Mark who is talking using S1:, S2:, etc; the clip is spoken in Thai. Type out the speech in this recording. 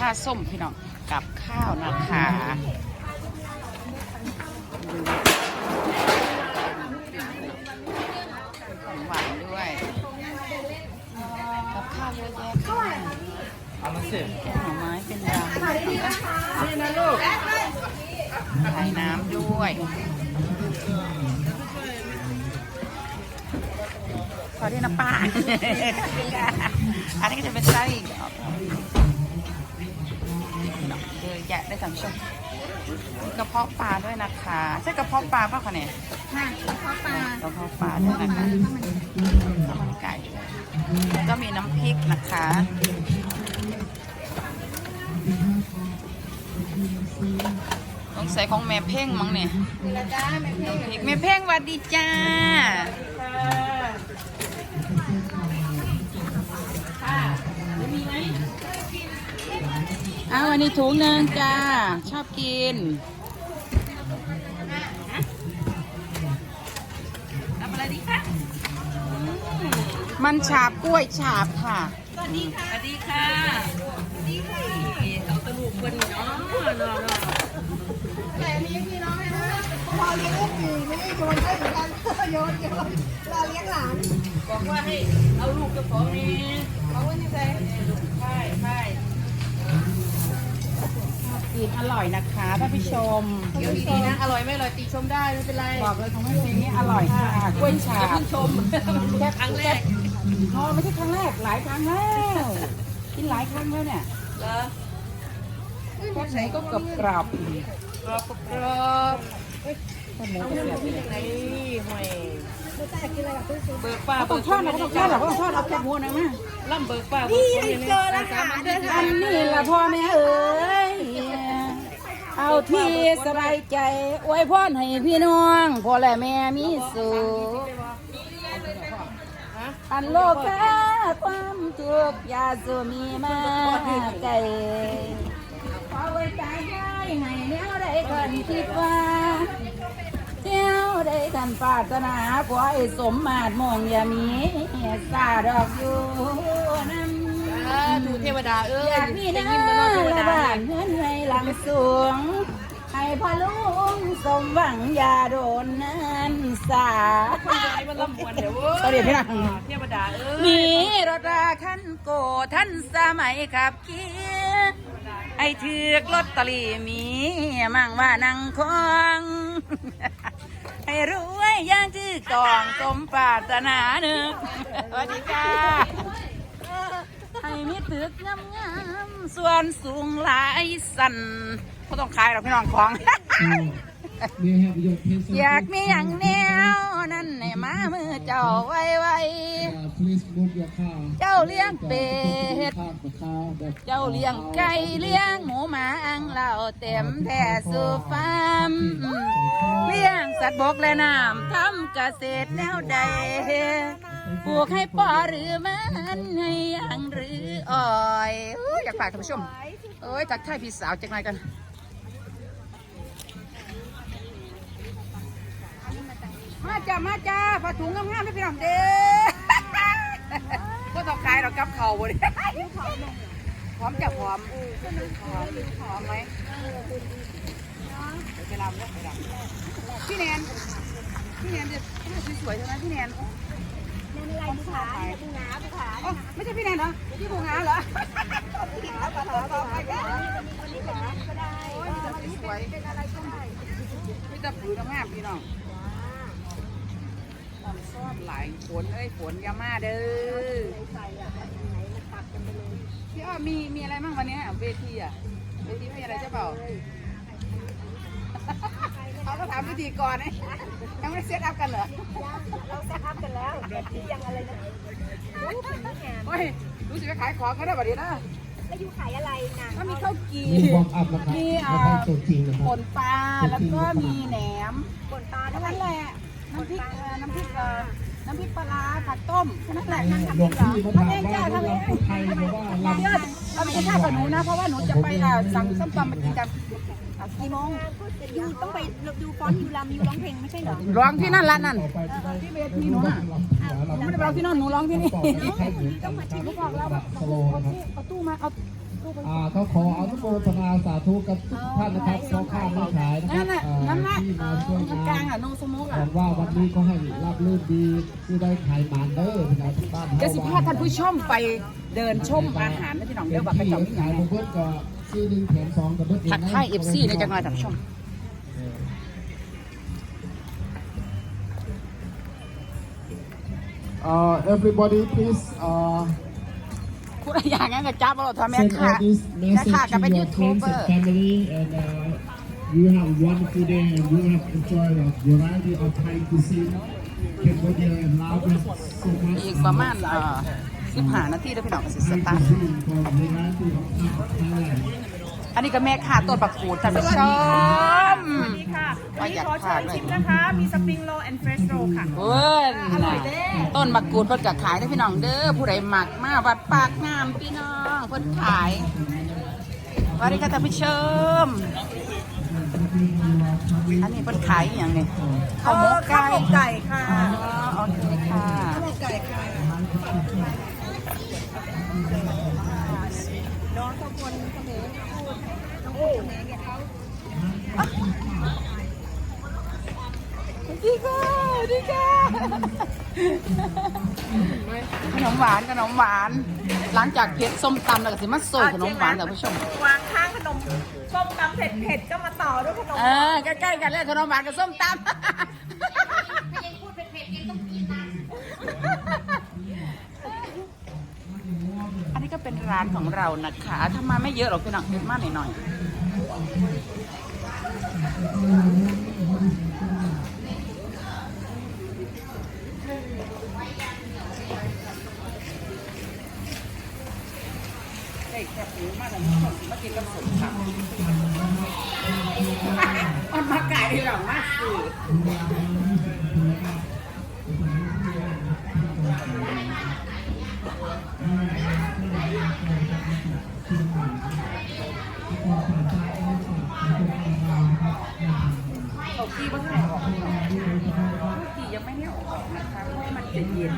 S1: ผ้าส้มพี่น้องกับข้าวนะคะของหวานด้วย กับข้าวเยอะแยะ
S2: เอามาสิ
S1: แกงหน่อไม้เป็นดำนี่นะลูกไข่น้ำด้วยขอที่น้ำป้าอันนี้ก็จะเป็นไส้ เยอะแยะได้ท่านผู้ชมมีกระเพาะปลาด้วยนะคะ ใช่กระเพาะปลาป่ะคะเนี่ย
S3: ค่ะข้าวปลาก
S1: ระเพาะปลาด้วยนะคะข้าวมันไก่ด้วยแล้วก็มีน้ำพริกนะคะต้องใส่ของแม่เพ่งมั้งเนี่ย
S3: นี่ละจ้าแม่เพ่ง
S1: น้ำพริกแม่เพ่งหวัดดีจ้า อาอันนี้ถุงหนึ่งจ้า ชอบกิน
S3: ทำอะไรดีคะ
S1: มันฉาบกล้วยฉาบค่ะ
S3: สวัสดีค่ะ สวัสดีค่ะสวัสดีค่ะเอากระดูกคนเนาะเนาะเนาะแต่อันนี้พี่น้องเลยนะพอเลี้ยงลูกดีไม่ได้โยนให้เหมือนกันโยนโยนเราเลี้ยงหลาน
S1: บอกว่าให้เอาลูกกระป๋องนี้
S3: เอาไว้ที่ไหน
S1: ใช่ใช่ กินอร่อยนะคะท่านผู้ชม
S3: เดี๋ยวดีๆนะอร่อยไม่อร่อยติชมได้ไม่เป็นไร
S1: บอกเลยของแม่เพลงนี้อร่อยค่ะกล้วยฉาบ
S3: ชมแค่ครั้งแรก
S1: อ๋อไม่ใช่ครั้งแรกหลายครั้งแล้วกินหลายครั้งแล้วเนี่ย
S3: เหรอ
S1: แค่ไหนก็กรอบกรอบ
S3: กรอบกรอบ
S1: คน หมูกระเทียม
S3: ยังไงห่วย
S1: เบิกป้าต้องทอดนะต้องทอดหรอต้องทอดเอาแค่หมูนะมา
S3: ล่ำเบิกป้านี่เจอแล้วค่ะเดิน
S1: อันนี้ละพ่อแม่เอ๋ยเอาที่สบายใจอวยพรให้พี่น้องพ่อและแม่มีสุขอันโลกแค่ความทุกข์อยาสูมีมาใจขอไว้ใจได้ให้แนวใดกันคิดว่า เที่ยวใดกันปรารถนาขอให้สมมาตรมองอย่ามีสาดอกอยู่น้ำ
S3: ดูเทวดาเอ้
S1: อยากมีหน้าละบ้านเงินให้หลังสวง ให้พ่อลุงสมหวังอย่าโดนนั้นสา
S3: ไอ้มันลำบวนเดี๋ยว
S1: ก็เดี๋ยวพี่นะ
S3: เทวดาเอ้ย
S1: มีรถราคันโกท่านสมัยขับขี่ไอ้ถือกลอตเตอรี่มีมั่งว่านังคอง ให้รวยอย่างชื่อกองสมปรารถนาหนึ่งสวัสดีค่ะให้มีตึกงามๆ ส่วนสูงหลายสันก็ต้องขายหรอกพี่น้องของ
S4: May I have your pencil?
S1: อยากมีอย่างแนวนั่นในมามือเจ้าไว้ไว้
S4: Uh, please move your car.
S1: เจ้าเลี้ยงเป็ด
S4: Park the car back.
S1: เจ้าเลี้ยงไก่เลี้ยงหมูหมาอังเราเต็มแท่สู่ฟาร์มเลี้ยงสัตว์บกและน้ำทำเกษตรแนวใดปลูกให้ปอหรือมันให้ยังหรืออ้อยอู้อยากฝากท่านผู้ชม เอ้ยทักทายพี่สาวจักหน่อยกันมาจ้ามาจ้าผ้าถุงงามๆให้พี่น้องเด้อก็ต้องขายเรากับเขาบ่ดิพร้อมจะพร้อมพร้อมพร้อมไหมเดี๋ยวไปรำแล้วไปรำพี่แนนพี่แนนจะสวยๆใช่ไหมพี่แนน
S3: ในไรผู้ขายผู้งาผู้ขาย
S1: อ๋อไม่ใช่พี่แนนเหรอพี่บูงาเหรอ
S3: ผิดแล้วก็ขอบอกไปกันวันนี้ขาก็ได้
S1: โอ้ยจะสวย
S3: เป็นอะไรก็ได้
S1: ๆไม่จะผืนงามๆ พี่น้องต้องซอดหลายฝนเอ้ยฝนอยามาเด้อ
S3: ใส่อะไหนมาตัดกันไปเลย
S1: พี่อ้อมีมีอะไรบ้างวันเนี้ยเวทีอะเวทีไม่มีอะไรเจ้าเปล่าเขาต้องถามพิธีก่อนนะยังไม่ได้เซตอัพกันเหรอ
S3: เราแซ่บกันแล้วเด็ดที่ยังอะไรนะรู้ถึงงาน
S1: โอ้ยรู้สึกว่าขายของเขาได้แบบนี้นะ
S3: แล้วอยู่ขายอะไรนะ
S1: ก็มีข้าวกี
S4: มีวอร์มอัพนะครับ
S1: มี
S4: แล้ว
S1: อ่า
S4: ก็ตัวจริงนะครับ
S1: ป่นปลาแล้วก็มีแหนม
S3: บนปลา
S1: เท่า
S3: เท่าไหร่
S1: นั้นแหละ น้ำพริกเอ่อน้ำพริกเอ่อน้ำพริกปลาร้าผักต้มแค่นั้นแหละนั่งทำ
S4: หล
S1: เอ
S4: วง
S1: งเหรอ
S4: พี่เขา
S1: ทำ
S4: ถา
S1: เอ
S4: ม
S1: งจ้า
S4: ว่า
S1: ทำเอง
S4: ลำพูดไทยหรือว่าลำ
S1: เยอะเราไม่ใช่ข้าวกับหนูนะ เพราะว่าหนูจะไปอ่าสั่งส้มตำมากินกันอะ กี่โมง
S3: ยูต้องไปดูฟอนต์ยูรำยูร้องเพลงไม่ใช่เหรอ
S1: ร้องที่นั่นละนั่น
S4: ต่อไปจะได้
S1: ที่เวทีหนูน่ะ
S4: ลำ
S1: หนูไม่ได้ไปร้องที่นั่นหนูร้องที่นี่
S4: ต่อไปใช้เหมือนกัน
S1: ต้องมา
S4: นะค
S1: ชิ
S4: รั
S1: ม
S4: บ
S1: เขาบอกเราแบบ
S4: สโลว์
S1: เอา
S4: นะครับ
S1: ที่เอาตู้มาเอา
S4: อ่าเขาขออนุโมทนาสาธุกับทุกท่านนะครับพ่อข้าไม่ขายนะค
S1: นั่
S4: รั
S1: น
S4: บ
S1: น่ะ
S4: อ่า
S1: นั่นน่ะ
S4: ที่มาช่วย
S1: ตรง
S4: งาก
S1: ลาง
S4: น
S1: อะโนสมุก
S4: ห
S1: อะ
S4: วังว่าวันนี้ก็ให้รับรื่นดีที่ได้ขายหมานเด้อนะครับบ้านเฮา
S1: เดี๋ยวสิพาท่านผู้ชมไปเดินชมอาหารนะพี่น้องเดี๋ยวบักกระจอก
S4: ที่ขายของเพื่อนก็ ซื้อหนึ่งแถมสองกับเพื่อน
S1: ทักทายเอฟซีในจังหวัดท่านผู้ชม
S4: เอ่อ everybody please เอ่อ
S1: คุณอะไรอย่างงั้นก็จับเอาทำแม่
S4: send
S1: ค่ะ
S4: all this
S1: แม่
S4: message
S1: ค่ะก็
S4: to
S1: เป็นยู
S4: your
S1: ทูบ
S4: friends
S1: เบอ
S4: and
S1: ร์
S4: family and uh, you have a wonderful day and you have enjoyed a variety of Thai cuisine Cambodia and Laos have so much
S1: อีกประมาณเอ่อ สิบห้านาทีแล้วพี่น้องก็สิส
S4: Thai
S1: ตาร์ท
S4: cuisine for variety of Thailand
S1: อันนี้ก็แม่ค่ะต้นบักกูดท่านผู้ชม
S3: สวัสดีค่ะวันนี้ขอเชิญชิมนะคะ มีสปริงโรลแอนด์เฟรชโรลค่ะ
S1: เพิ่นน่ะต้นบักกูดเพิ่นก็ขายได้พี่น้องเด้อผู้ใดมักมาวัดปากน้ำพี่น้องเพิ่นขายสวัสดีค่ะท่านผู้ชมอันนี้เพิ่นขายอหย่างนี้ข้าวหมกไก่
S3: ข้าวหมกไก่ค่ะ
S1: อ๋อโอเคค่ะ
S3: ข้าวหมกไก่ค่ะ น้องตะคนเขมรพูดน้องพูดเขมรไงเขา
S1: ดีค่ะดีค่ะขนมหวานขนมหวาน หลังจากเผ็ดส้มตำแล้วก็สิมาโซ่ขนมหวานท่านผู้ชม
S3: วางข้างขนมส้มตำเผ็ดๆก็มาต่อด้วยขนม
S1: เออใกล้ๆกันเลยขนมหวานกับส้มตำอันนี้ก็เป็นร้าน ของเรานะคะถ้ามาไม่เยอะหรอกพี่น้องเยอะมากหน่อยๆเด็กแบบนี้มากเลยมากินกับสมค่ะมันมาไก่หรอมากสิเขาขี้บ้างไหนออกตียังไม่ได้ออกนะคะเพราะมันจะเย็น